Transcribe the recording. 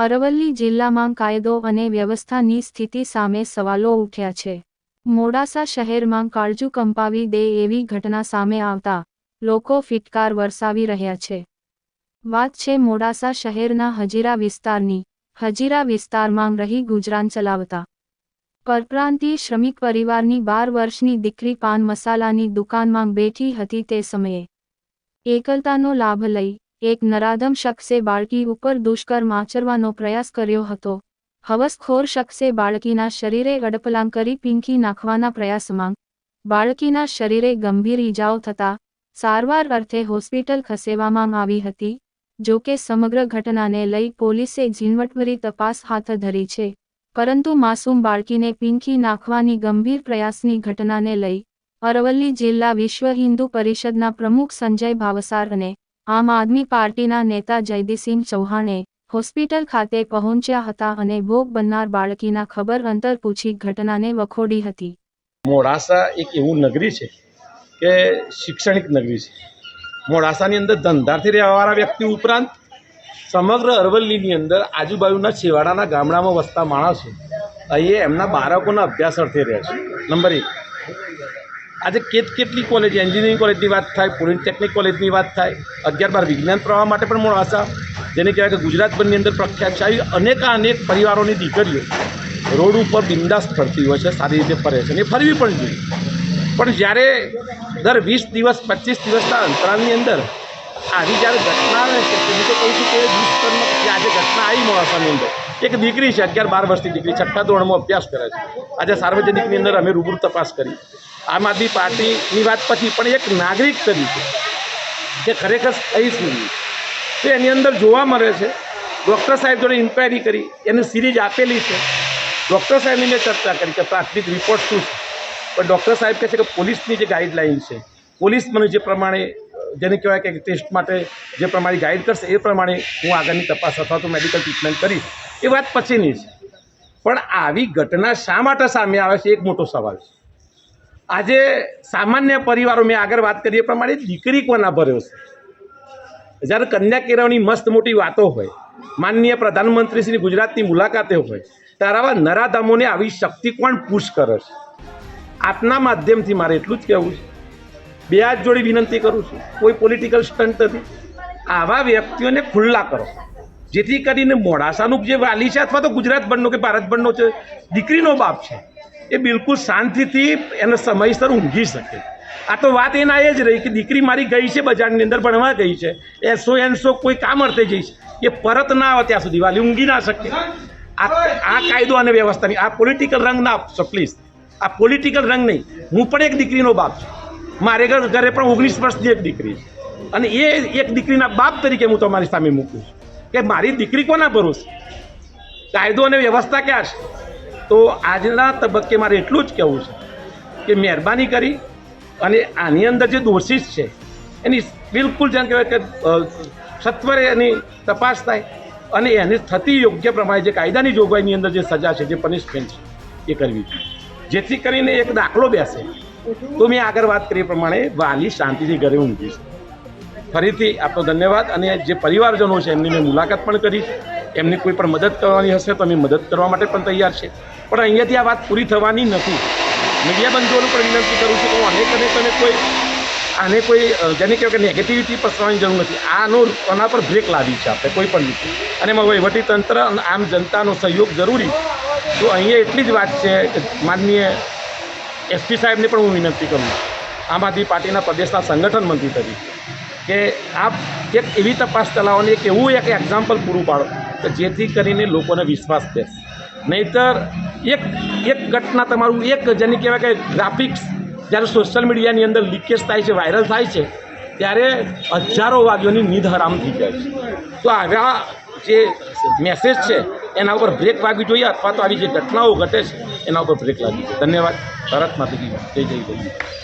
અરવલ્લી જિલ્લામાં કાયદો અને વ્યવસ્થાની સ્થિતિ સામે સવાલો ઉઠ્યા છે. મોડાસા શહેરમાં કાળજુ કંપાવી દે એવી ઘટના સામે આવતા લોકો ફિટકાર વરસાવી રહ્યા છે. વાત છે મોડાસા શહેરના હજીરા વિસ્તારની. હજીરા વિસ્તારમાં રહી ગુજરાન ચલાવતા. પરપ્રાંતીય શ્રમિક પરિવારની બાર વર્ષની દીકરી પાન મસાલાની દુકાનમાં બેઠી હતી તે સમયે. એકલતાનો લાભ લઈ એક નરાધમ શખ્સે બાળકી ઉપર દુષ્કર્મ આચરવાનો પ્રયાસ કર્યો હતો. હવસખોર શખ્સે બાળકીના શરીરે ગડપલાંગ કરી પીંખી નાખવાના પ્રયાસમાં બાળકીના શરીરે ગંભીર ઈજાઓ થતા સારવાર અર્થે હોસ્પિટલ ખસેવામાં આવી હતી, જો કે સમગ્ર ઘટનાને લઈ પોલીસે ઝીણવટભરી તપાસ હાથ ધરી છે. પરંતુ માસૂમ બાળકીને પીંખી નાખવાની ગંભીર પ્રયાસની ઘટનાને લઈ અરવલ્લી જિલ્લા વિશ્વ હિન્દુ પરિષદના પ્રમુખ સંજય ભાવસાર અને આમ આદમી પાર્ટીના નેતા જયદીસિંહ ચૌહાણે હોસ્પિટલ ખાતે પહોંચ્યા હતા અને ભોગ બનનાર બાળકીના ખબર અંતર પૂછી ઘટનાને વખોડી હતી. મોડાસા એક એવું નગરી છે કે શૈક્ષણિક નગરી છે. મોડાસાની અંદર ધંધાથી રહેવાવાળા વ્યક્તિ ઉપરાંત સમગ્ર અરવલ્લીની અંદર આજુબાજુના છેવાડાના ગામડામાં વસતા માણસો અહીંયા એમના બાળકોના અભ્યાસ અર્થે રહે છે. નંબર એક. આજે કેટ કેટલી કોલેજ એન્જિનિયરિંગ કોલેજની વાત થાય પોલિટેકનિક કોલેજની વાત થાય, અગિયાર બાર વિજ્ઞાન પ્રવાહ માટે પણ મોડાસા જેને કહેવાય કે ગુજરાતભરની અંદર પ્રખ્યાત છે. આવી અનેકાનેક પરિવારોની દીકરીઓ રોડ ઉપર બિંદાસ ફરતી હોય છે, સારી રીતે ફરે છે અને ફરવી પણ જોઈએ. પણ જ્યારે દર વીસ દિવસ, પચીસ દિવસના અંતરાલની અંદર આવી જ્યારે ઘટના આવે છે, તો હું તો કહું છું કે દુષ્કર્મ આજે ઘટના આવી મોડાસાની અંદર. એક દીકરી છે, અગિયાર બાર વર્ષની દીકરી, છઠ્ઠા ધોરણમાં અભ્યાસ કરે છે. આજે સાર્વજનિકની અંદર અમે રૂબરૂ તપાસ કરી. આમ આદમી પાર્ટીની વાત પછી પણ એક નાગરિક તરીકે, જે ખરેખર રહ્યું તો એની અંદર જોવા મળે છે, ડૉક્ટર સાહેબ જોડે ઇન્ક્વાયરી કરી, એની સિરીઝ આપેલી છે. ડૉક્ટર સાહેબની મેં ચર્ચા કરી કે પ્રાથમિક રિપોર્ટ શું છે? પણ ડૉક્ટર સાહેબ કહે છે કે પોલીસની જે ગાઈડલાઇન છે, પોલીસ મને જે પ્રમાણે, જેને કહેવાય કે ટેસ્ટ માટે જે પ્રમાણે ગાઈડ કરશે, એ પ્રમાણે હું આગળની તપાસ અથવા તો મેડિકલ ટ્રીટમેન્ટ કરીશ. એ વાત પછીની છે. પણ આવી ઘટના શા માટે સામે આવે છે? એક મોટો સવાલ છે. આજે સામાન્ય પરિવારો, મેં આગળ વાત કરી એ પ્રમાણે દીકરી કોના ભરોસે જ્યારે કન્યા કેળવણી મસ્ત મોટી વાતો હોય, માનનીય પ્રધાનમંત્રી શ્રી ગુજરાતની મુલાકાતે હોય, ત્યારે આવા નરાધામોને આવી શક્તિ કોણ પુશ કરે છે? આપના માધ્યમથી મારે એટલું જ કહેવું છે. બે હાથ જોડી વિનંતી કરું છું, કોઈ પોલિટિકલ સ્ટન્ટ નથી. આવા વ્યક્તિઓને ખુલ્લા કરો. જેથી કરીને મોડાસાનું જે વાલી છે અથવા તો ગુજરાત ગુજરાતભરનો કે ભારત ભારતભરનો છે દીકરીનો બાપ છે એ બિલકુલ શાંતિથી એને સમયસર ઊંઘી શકે. આ તો વાત એના એ જ રહી કે દીકરી મારી ગઈ છે બજારની અંદર, ભણવા ગઈ છે. એસો એનસો કોઈ કામ અર્થે જઈ છે. એ પરત ના આવે ત્યાં સુધી, વાલી ઊંઘી ના શકે. આ આ કાયદો અને વ્યવસ્થાની, આ પોલિટિકલ રંગ ના આપશો પ્લીઝ આ પોલિટિકલ રંગ નહીં. હું પણ એક દીકરીનો બાપ છું. મારે ઘર ઘરે પણ ઓગણીસ વર્ષની એક દીકરી છે. અને એ એક દીકરીના બાપ તરીકે હું તમારી સામે મૂકું છું. કે મારી દીકરી કોના ભરોસે? કાયદો અને વ્યવસ્થા ક્યાં છે? તો આજના તબક્કે મારે એટલું જ કહેવું છે કે મહેરબાની કરી અને આની અંદર જે દોષિત છે, એની બિલકુલ જેમ કહેવાય કે સત્વરે એની તપાસ થાય અને એની થતી યોગ્ય પ્રમાણે જે કાયદાની જોગવાઈની અંદર જે સજા છે, જે પનિશમેન્ટ છે, એ કરવી જેથી કરીને એક દાખલો બેસે. તો મેં આગળ વાત કરી પ્રમાણે વાલી શાંતિથી ઘરે ઊંઘી છે. ફરીથી આપનો ધન્યવાદ અને જે પરિવારજનો છે, એમની મેં મુલાકાત પણ કરી એમની કોઈ પણ મદદ કરવાની હશે તો અમે મદદ કરવા માટે પણ તૈયાર છે. પણ અહીંયાથી આ વાત પૂરી થવાની નથી. મીડિયા બંધુઓનું પણ વિનંતી કરું છું કે હું અનેક અનેક અને કોઈ આને કોઈ જેને કહેવાય કે નેગેટિવિટી પસરવાની જરૂર નથી. આનો આના પર બ્રેક લાવી છે આપણે, કોઈ પણ રીતે. અને એમાં વહીવટીતંત્ર અને આમ જનતાનો સહયોગ જરૂરી. તો અહીંયા એટલી જ વાત છે કે માનનીય એસપી સાહેબને પણ હું વિનંતી કરું આમ આદમી પાર્ટીના પ્રદેશના સંગઠન મંત્રી તરીકે. કે આપ એક એવી તપાસ ચલાવો એક એવું એક એક્ઝામ્પલ પૂરું પાડો. કે જેથી કરીને લોકોને વિશ્વાસ બેસે નહીતર એક એક ઘટના તમારું એક જેને કહેવાય કે ગ્રાફિક્સ જ્યારે સોશિયલ મીડિયાની અંદર લીકેજ થાય છે વાયરલ થાય છે, ત્યારે હજારો વાગ્યોની નીંદ હરામ થઈ જાય છે. તો આવા જે મેસેજ છે, એના ઉપર બ્રેક વાગવી જોઈએ અથવા તો આવી જે ઘટનાઓ ઘટે છે, એના ઉપર બ્રેક લાગવી જોઈએ ધન્યવાદ. ભારત માતા કી જય જય જય.